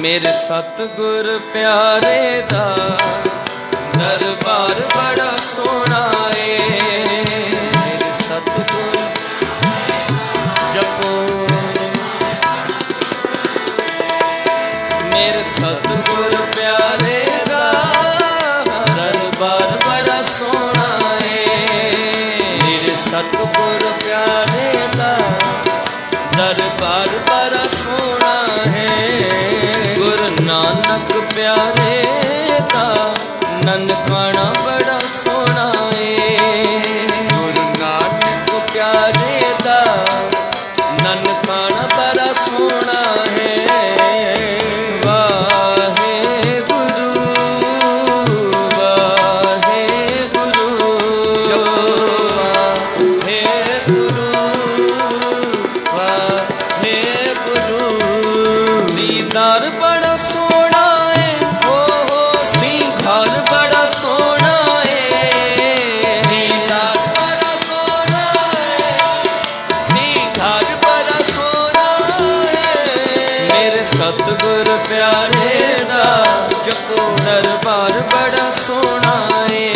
ਮੇਰੇ ਸਤਗੁਰ ਪਿਆਰੇ ਦਾ ਦਰਬਾਰ ਬੜਾ ਸੋਹਣਾ ਏ। ਮੇਰੇ ਸਤਗੁਰ ਜਪੋ। ਮੇਰੇ ਸਤਗੁਰ ਪਿਆਰੇ ਦਾ ਦਰਬਾਰ ਬੜਾ ਸੋਹਣਾ ਏ। ਮੇਰੇ ਸਤਗੁਰ ਪਿਆਰੇ ਦਾ ਦਰਬਾਰ ਬੜਾ ਸੋਹਣਾ ਹੈ ਨਾਨਕ ਪਿਆਰੇ ਦਾ ਨਨਕਾਣਾ ਦਰਬਾਰ ਬੜਾ ਸੋਹਣਾ ਏ।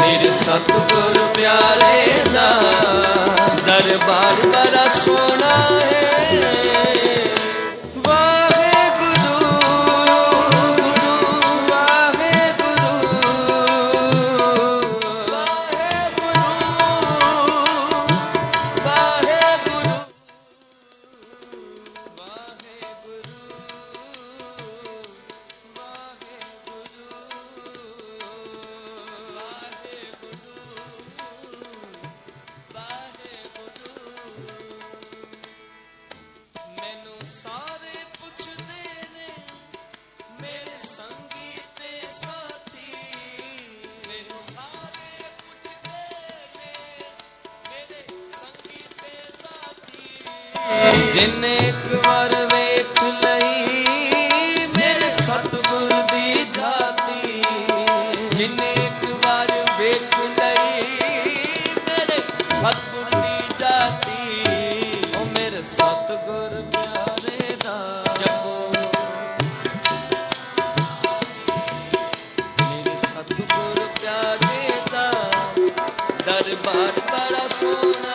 ਮੇਰੇ ਸਤਿਗੁਰ ਪਿਆਰੇ ਦਾ ਦਰਬਾਰ ਜਿਨੇ ਇੱਕ ਵਾਰ ਵੇਖ ਲਈ, ਮੇਰੇ ਸਤਗੁਰ ਦੀ ਜਾਤੀ। ਜਿਨੇ ਵਾਰ ਵੇਖ ਲਈ, ਮੇਰੇ ਸਤਗੁਰ ਦੀ ਜਾਤੀ। ਉਹ ਮੇਰੇ ਸਤਗੁਰ ਦਾ ਜਪੋ। ਮੇਰੇ ਸਤਗੁਰ ਪਿਆਰੇ ਦਰਬਾਰ ਬੜਾ ਸੋਹਣਾ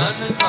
done.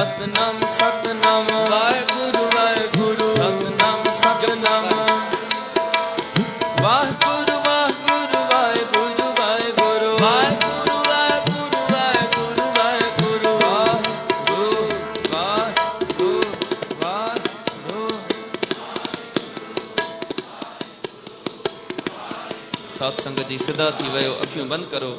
ਸਤਨਾਮ ਸੰਗਤ ਜੀ ਸਦਾ ਥੀ ਵਇਓ ਅੱਖਿਓਂ ਬੰਦ ਕਰੋ।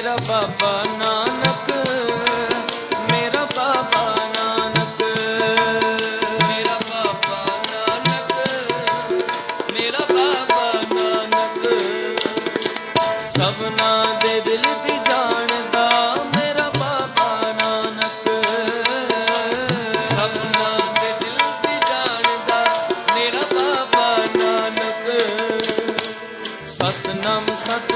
ਮੇਰਾ ਬਾਬਾ ਨਾਨਕ ਮੇਰਾ ਬਾਬਾ ਨਾਨਕ ਮੇਰਾ ਬਾਬਾ ਨਾਨਕ ਮੇਰਾ ਬਾਬਾ ਨਾਨਕ ਸਭ ਨਾ ਦੇ ਦਿਲ ਦੀ ਜਾਣਦਾ ਮੇਰਾ ਬਾਬਾ ਨਾਨਕ ਸਭ ਸਭਨਾ ਦੇ ਦਿਲ ਦੀ ਜਾਣਦਾ ਮੇਰਾ ਬਾਬਾ ਨਾਨਕ ਸਤਨਾਮ ਸਤ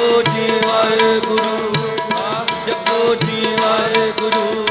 ਜਪੋ ਜੀ ਵਾਹਿਗੁਰੂ ਜਪੋ ਜੀ ਵਾਹਿਗੁਰੂ।